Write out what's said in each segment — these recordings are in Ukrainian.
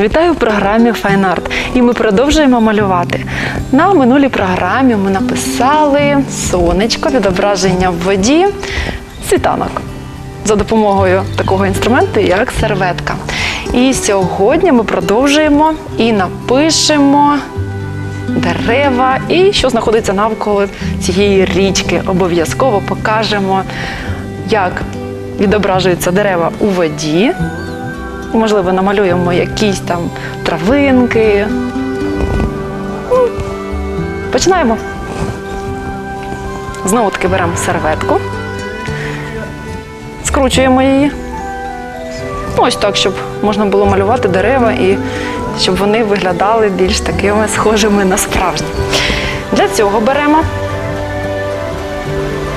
Вітаю в програмі Fine Art. І ми продовжуємо малювати. На минулій програмі ми написали сонечко, відображення в воді, світанок за допомогою такого інструменту, як серветка. І сьогодні ми продовжуємо і напишемо дерева і що знаходиться навколо цієї річки. Обов'язково покажемо, як відображуються дерева у воді. Можливо, намалюємо якісь там травинки. Ну, Починаємо. Знову таки беремо серветку, скручуємо її. Ну, ось так, щоб можна було малювати дерева і щоб вони виглядали більш такими схожими на справжні. Для цього беремо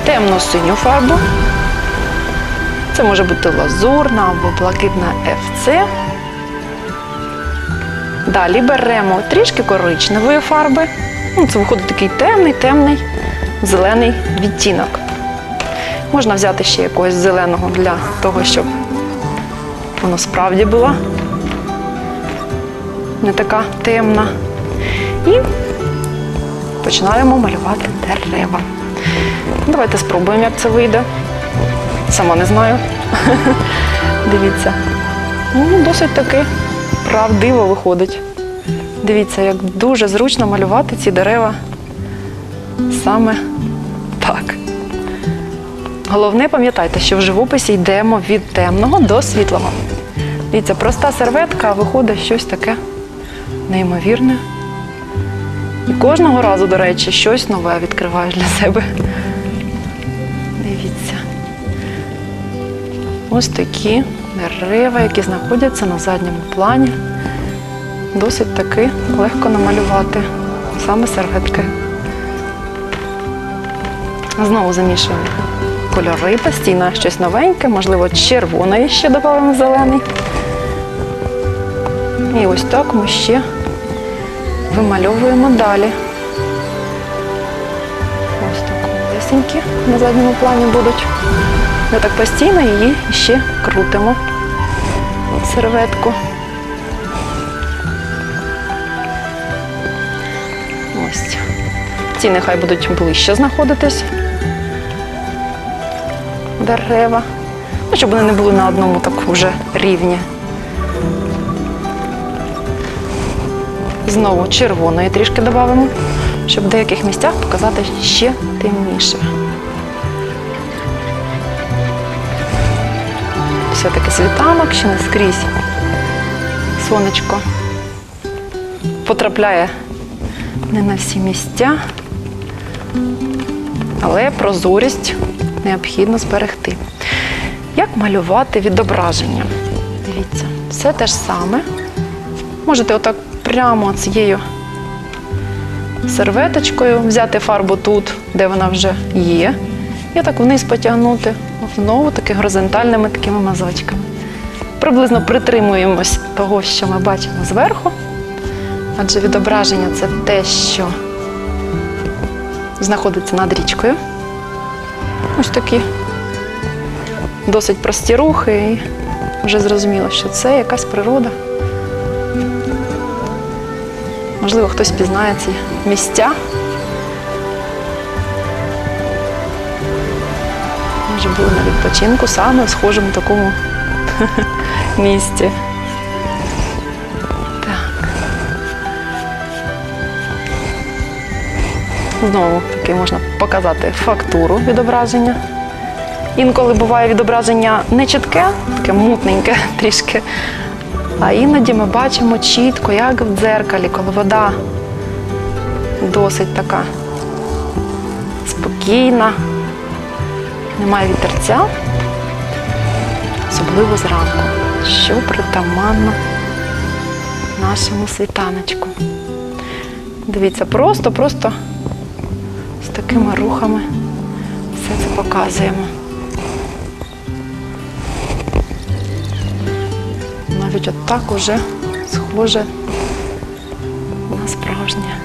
темно-синю фарбу. Це може бути лазурна або блакитна FC. Далі беремо трішки коричневої фарби. Ну, це виходить такий темний, темний, зелений відтінок. Можна взяти ще якогось зеленого для того, щоб воно справді було не така темна. І починаємо малювати дерева. Давайте спробуємо, як це вийде. Сама не знаю. Дивіться. Ну, досить таки правдиво виходить. Дивіться, як дуже зручно малювати ці дерева саме так. Головне, пам'ятайте, що в живописі йдемо від темного до світлого. Дивіться, проста серветка, а виходить щось таке неймовірне. І кожного разу, до речі, щось нове відкриваєш для себе. Дивіться. Ось такі дерева, які знаходяться на задньому плані. Досить таки легко намалювати саме серветки. Знову замішуємо кольори постійно, щось новеньке, можливо, червоної ще додаємо зелений. І ось так ми ще вимальовуємо далі. Ось так лисенькі на задньому плані будуть. Ми так постійно її ще крутимо серветку. Ось. Ці нехай будуть ближче знаходитись. Дерева. Ну, щоб вони не були на одному так вже рівні. Знову червоної трішки додамо, щоб в деяких місцях показати ще темніше. Все-таки світанок, ще не скрізь сонечко потрапляє не на всі місця, але прозорість необхідно зберегти. Як малювати відображення? Дивіться, все те ж саме. Можете отак прямо цією серветочкою взяти фарбу тут, де вона вже є, і так вниз потягнути знову таки горизонтальними такими мазочками. Приблизно притримуємось того, що ми бачимо зверху, адже відображення це те, що знаходиться над річкою. Ось такі досить прості рухи, і вже зрозуміло, що це якась природа. Можливо, хтось пізнає ці місця. Може, були на відпочинку саме в схожому такому місці. Так. Знову таки можна показати фактуру відображення. Інколи буває відображення не чітке, таке мутненьке трішки. А іноді ми бачимо чітко, як в дзеркалі, коли вода досить така спокійна, немає вітерця, особливо зранку, що притаманно нашому світаночку. Дивіться, просто-просто з такими рухами все це показуємо. Навіть отак уже схоже на справжнє.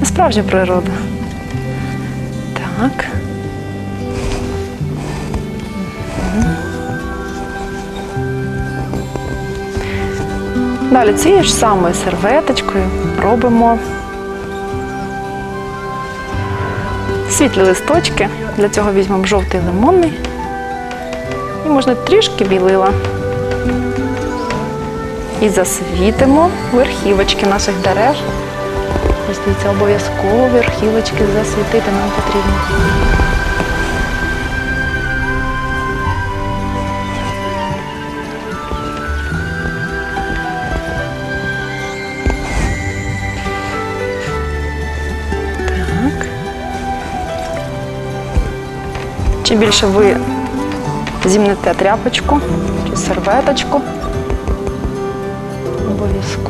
На справжню природу. Так. Далі цією ж самою серветочкою робимо світлі листочки. Для цього візьмемо жовтий лимонний і можна трішки білила. І засвітимо верхівочки наших дерев. Ось дивіться, обов'язково верхівочки засвітити нам потрібно. Так. Чим більше ви зімнете тряпочку чи серветочку,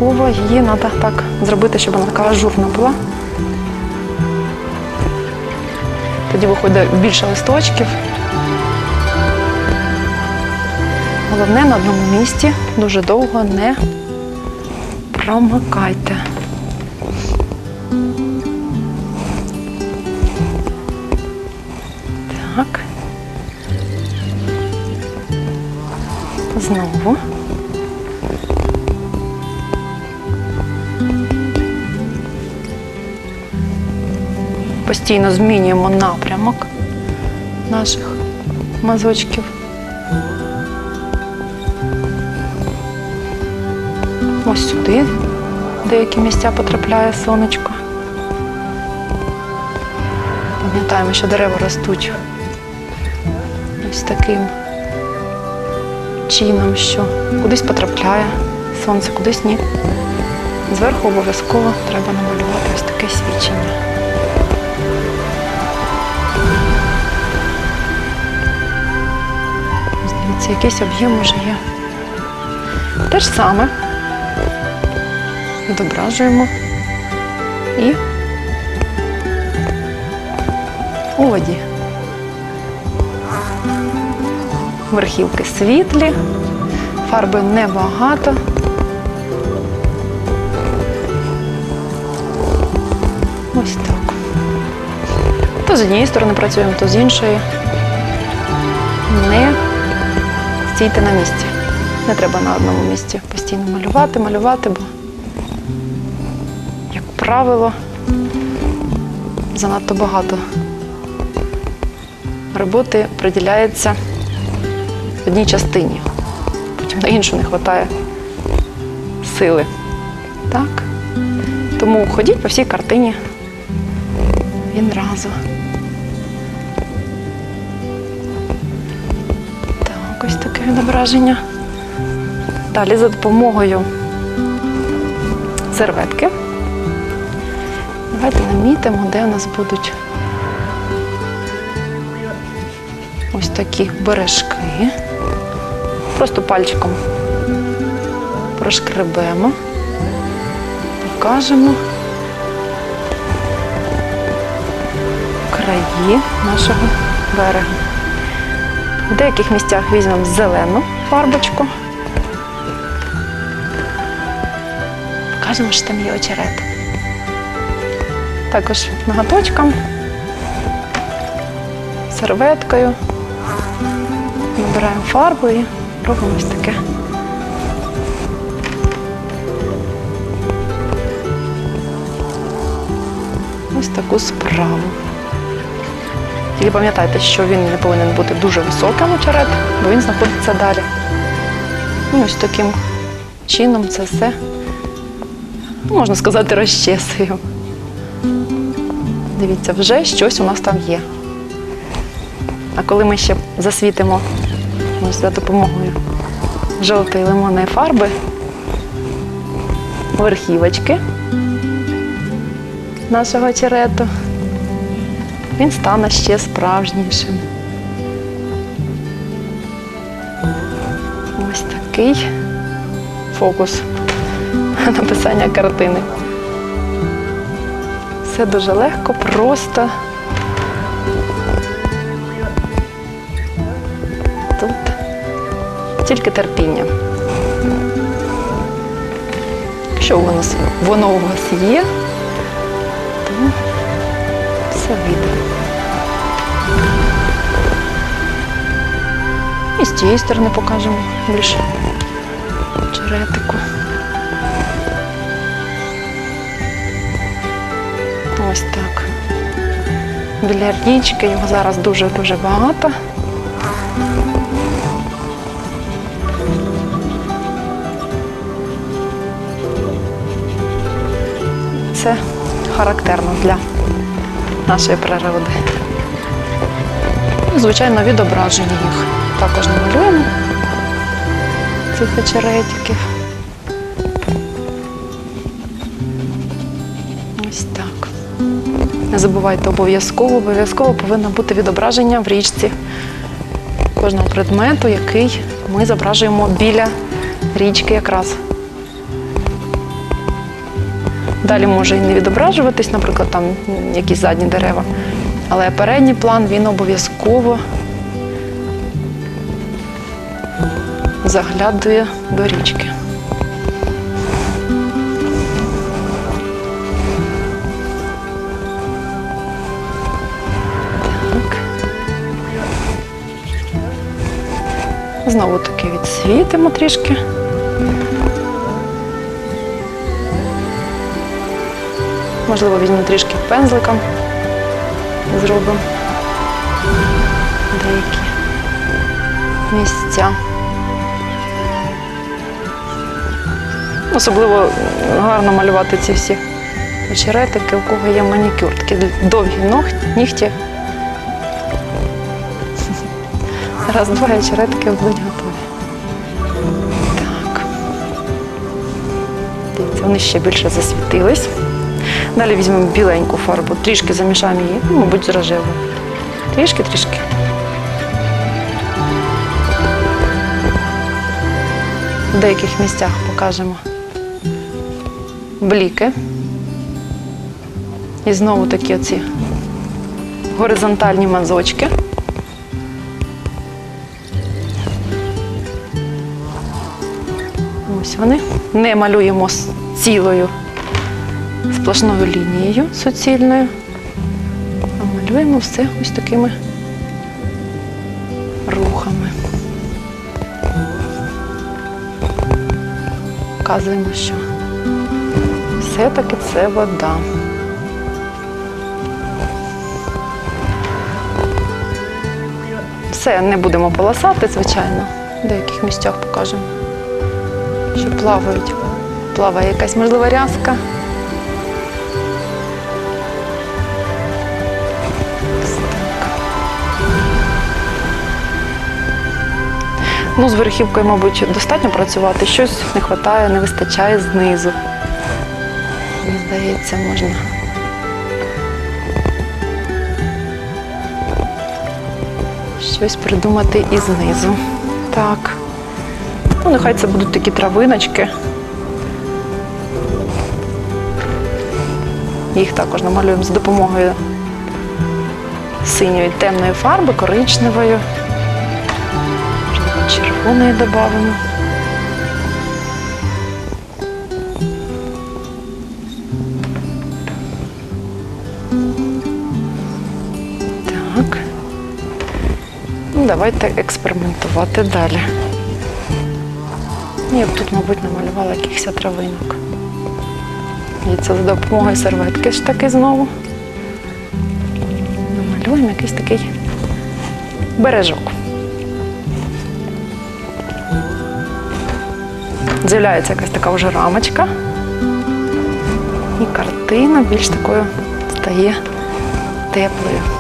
обов'язково її треба так зробити, щоб вона така ажурна була. Тоді виходить більше листочків. Головне на одному місці дуже довго не промикайте. Так. Знову. Постійно змінюємо напрямок наших мазочків. Ось сюди в деякі місця потрапляє сонечко. Пам'ятаємо, що дерева ростуть ось таким чином, що кудись потрапляє сонце, кудись ні. Зверху обов'язково треба намалювати ось таке свічення. Ось якийсь об'єм уже є. Те ж саме відображуємо і у воді. Верхівки світлі, фарби небагато. Ось так. То з однієї сторони працюємо, то з іншої. Стійте на місці. Не треба на одному місці постійно малювати, малювати, бо, як правило, занадто багато роботи приділяється одній частині. Потім на іншу не вистачає сили. Так? Тому ходіть по всій картині відразу. Так, відображення. Далі за допомогою серветки. Давайте намітимо, де у нас будуть ось такі бережки. Просто пальчиком прошкребемо, покажемо краї нашого берега. В деяких місцях візьмемо зелену фарбочку. Покажемо, що там є очерет. Також ноготочком, серветкою. Набираємо фарбу і робимо ось таке. Ось таку справу. Тільки пам'ятайте, що він не повинен бути дуже високим очерет, бо він знаходиться далі. І ось таким чином це все, ну, можна сказати, розчесую. Дивіться, вже щось у нас там є. А коли ми ще засвітимо ось за допомогою жовтої лимонної фарби, верхівочки нашого очерету, він стане ще справжнішим. Ось такий фокус написання картини. Все дуже легко, просто. Тут тільки терпіння. Якщо нас воно у вас є, то все вийде. з тієї сторони покажемо більше черетику. Ось так. Біля річки його зараз дуже-дуже багато. Це характерно для нашої природи. Звичайно, відображення їх також намалюємо цих очеретиків. Ось так. Не забувайте обов'язково, обов'язково повинно бути відображення в річці кожного предмету, який ми зображуємо біля річки якраз. Далі може і не відображуватись, наприклад, там якісь задні дерева. Але передній план він обов'язково заглядує до річки. Так. Знову таки відсвітимо трішки. Можливо, візьмемо трішки пензликом. Зробимо деякі місця. Особливо гарно малювати ці всі очеретики, у кого є манікюр, такі довгі нігті. Раз, два очеретики будуть готові. Так. Дивіться, вони ще більше засвітились. Далі візьмемо біленьку фарбу, трішки замішаємо її, ну, мабуть, з рожевою. Трішки, трішки. В деяких місцях покажемо бліки. І знову такі оці горизонтальні мазочки. Ось вони. Не малюємо цілою сплошною лінією суцільною, а малюємо все ось такими рухами. Вказуємо, що все-таки це вода. Все не будемо полосати, звичайно. В деяких місцях покажемо, що плавають. Плаває якась можлива рязка. Ну, з верхівкою, мабуть, достатньо працювати. Щось не вистачає, не вистачає знизу. Здається, можна. Щось придумати і знизу. Так. Ну, нехай це будуть такі травиночки. Їх також намалюємо за допомогою синьої темної фарби, коричневою. Червоної додамо. Давайте експериментувати далі. Я б тут, мабуть, намалювала якихось травинок. І це за допомогою серветки ж таки знову. Намалюємо якийсь такий бережок. З'являється якась така вже рамочка. І картина більш такою стає теплою.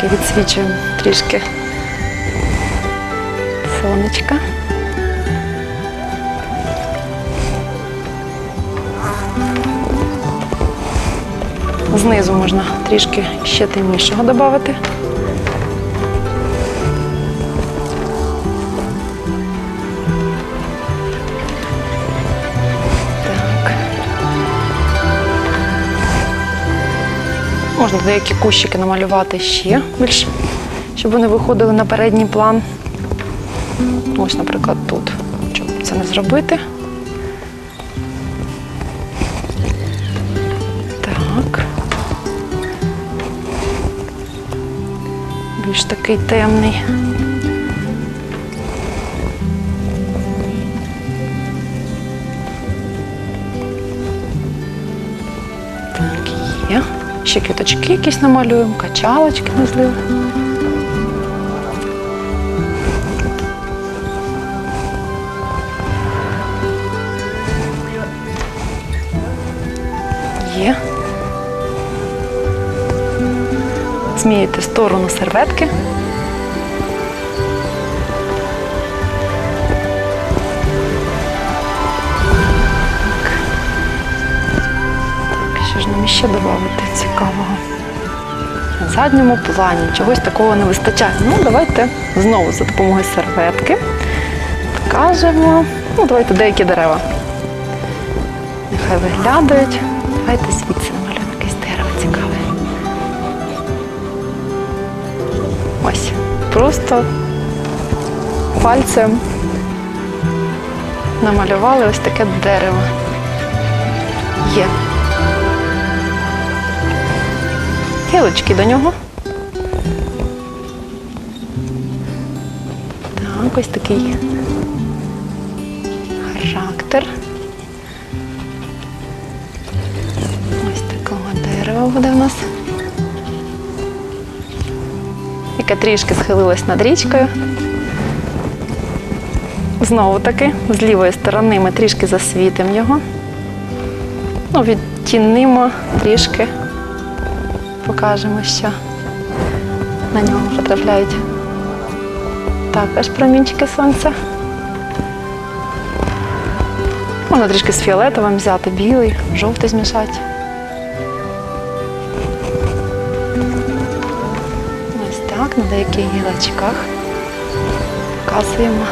Таки відсвічуємо трішки сонечка. Знизу можна трішки ще темнішого додати. Можна деякі кущики намалювати ще більше, щоб вони виходили на передній план. Ось, наприклад, тут. Щоб це не зробити. Так. Більш такий темний. Ще квіточки якісь намалюємо, качалочки можливо. Є. Змієте сторону серветки. Так, що ж нам іще додати цікавого? На задньому плані чогось такого не вистачає. Ну, давайте знову за допомогою серветки покажемо. Ну, давайте деякі дерева. Нехай виглядають. Давайте звідси намалюємо якесь дерево цікаве. Ось. Просто пальцем намалювали ось таке дерево. Є. Гілочки до нього. Так, ось такий характер. Ось такого дерева буде в нас. Яке трішки схилилось над річкою. Знову таки, з лівої сторони ми трішки засвітимо його. Ну, відтінимо трішки, покажемо, що на нього потрапляють також промінчики сонця. Можна трішки з фіолетовим взяти, білий, жовтий змішати. Ось так, на деяких гілочках показуємо.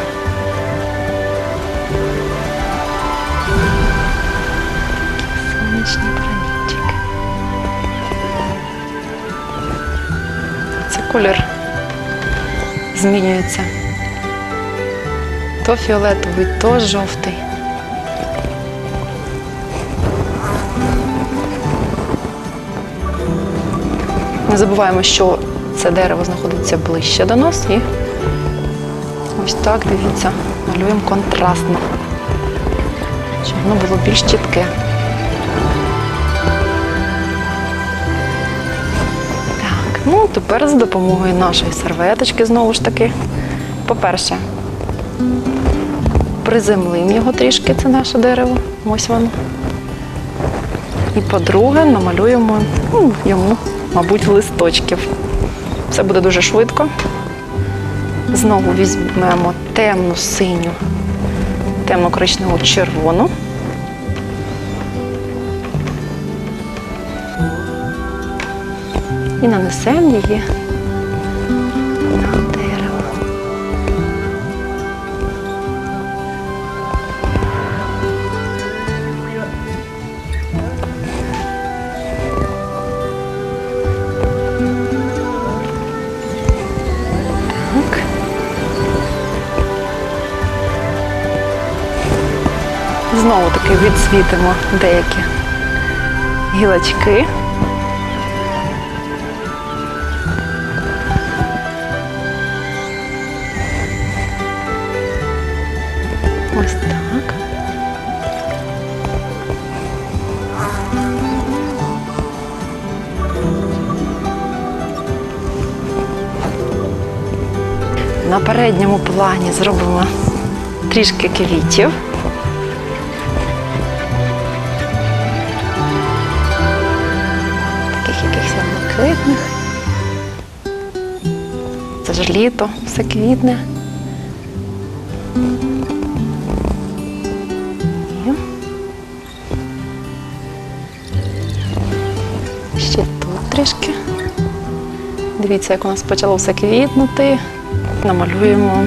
Сонячні колір змінюється. То фіолетовий, то жовтий. Не забуваємо, що це дерево знаходиться ближче до нас і ось так, дивіться, малюємо контрастно, щоб воно було більш чітке. Ну тепер за допомогою нашої серветочки знову ж таки. По-перше, приземлимо його трішки, це наше дерево. Ось воно. І по-друге, намалюємо ну, йому, мабуть, листочків. Це буде дуже швидко. Знову візьмемо темну синю, темно коричневу червону. І нанесемо її на дерево. Так. Знову таки відсвітимо деякі гілочки. На передньому плані зробимо трішки квітів. Таких якихось блакитних. Це ж літо, все квітне. Ще тут трішки. Дивіться, як у нас почало все квітнути. Намалюємо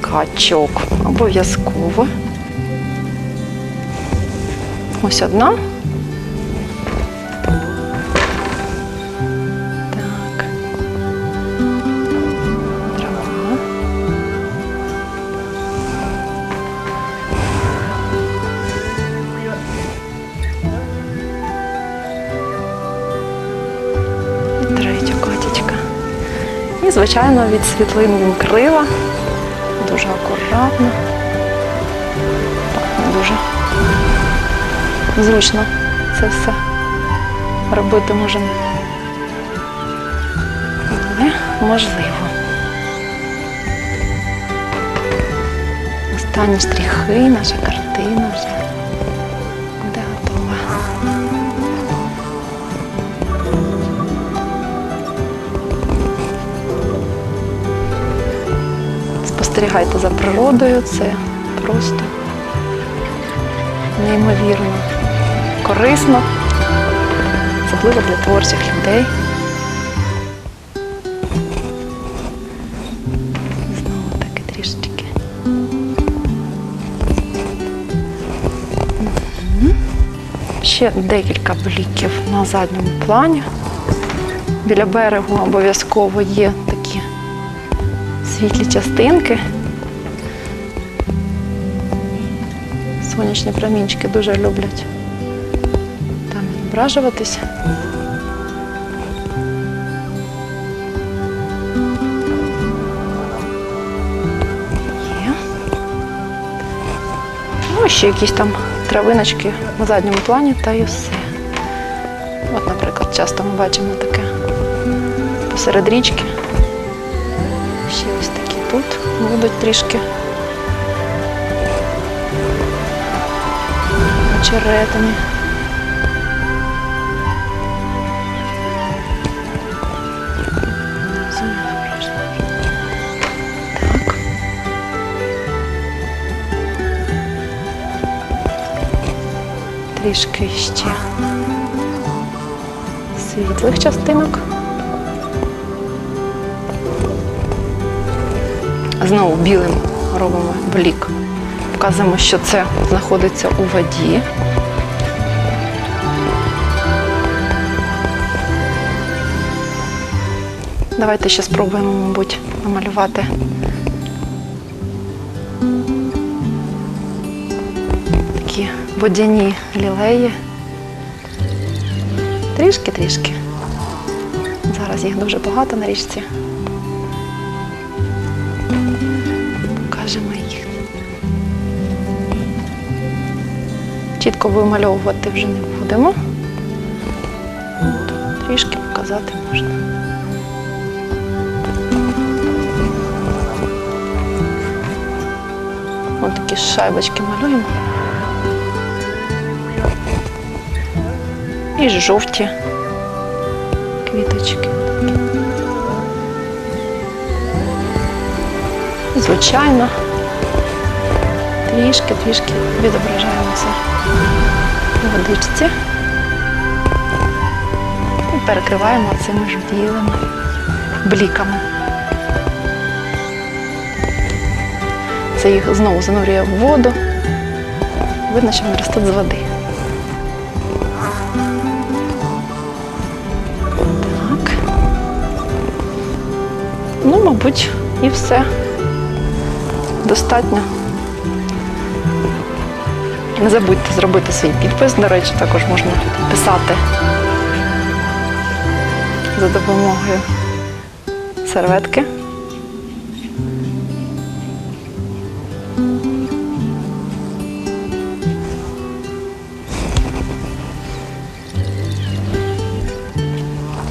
качок обов'язково. Ось одна. Звичайно, від світлин крила. Дуже акуратно. Так, не дуже зручно це все робити можемо. Але можливо. Останні штрихи, наша картина Спостерігайте за природою, це просто неймовірно корисно, особливо для творчих людей. Знову таки трішечки. Ще декілька бліків на задньому плані. Біля берегу обов'язково є світлі частинки. Сонячні промінчики дуже люблять там відображуватись. Є. Ну, ще якісь там травиночки на задньому плані та і все. От, наприклад, часто ми бачимо таке посеред річки. Тут будуть трішки очеретами. Так. Трішки ще світлих частинок. Знову білим робимо блік. Показуємо, що це знаходиться у воді. Давайте ще спробуємо, мабуть, намалювати. Такі водяні лілеї. Трішки-трішки. Зараз їх дуже багато на річці. Покажемо їх. Чітко вимальовувати вже не будемо. Трішки показати можна. Ось такі шайбочки малюємо. І жовті квіточки. Звичайно, трішки, трішки відображаємося у водичці і перекриваємо цими ж білими бліками. Це їх знову занурює в воду. Видно, що вони ростуть з води. Ну, мабуть, і все. Достатньо. Не забудьте зробити свій підпис. До речі, також можна писати за допомогою серветки.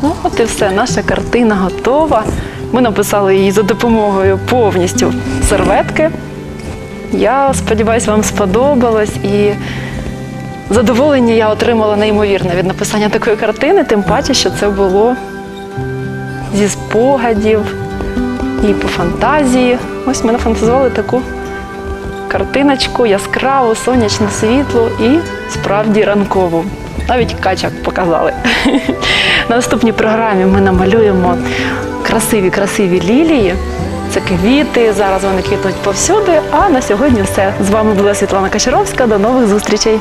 Ну, от і все, наша картина готова. Ми написали її за допомогою повністю серветки. Я сподіваюся, вам сподобалось і задоволення я отримала неймовірне від написання такої картини, тим паче, що це було зі спогадів і по фантазії. Ось ми нафантазували таку картиночку, яскраву, сонячне світло і справді ранкову. Навіть качок показали. На наступній програмі ми намалюємо красиві, красиві лілії. Це квіти, зараз вони квітнуть повсюди. А на сьогодні все. З вами була Світлана Качаровська. До нових зустрічей!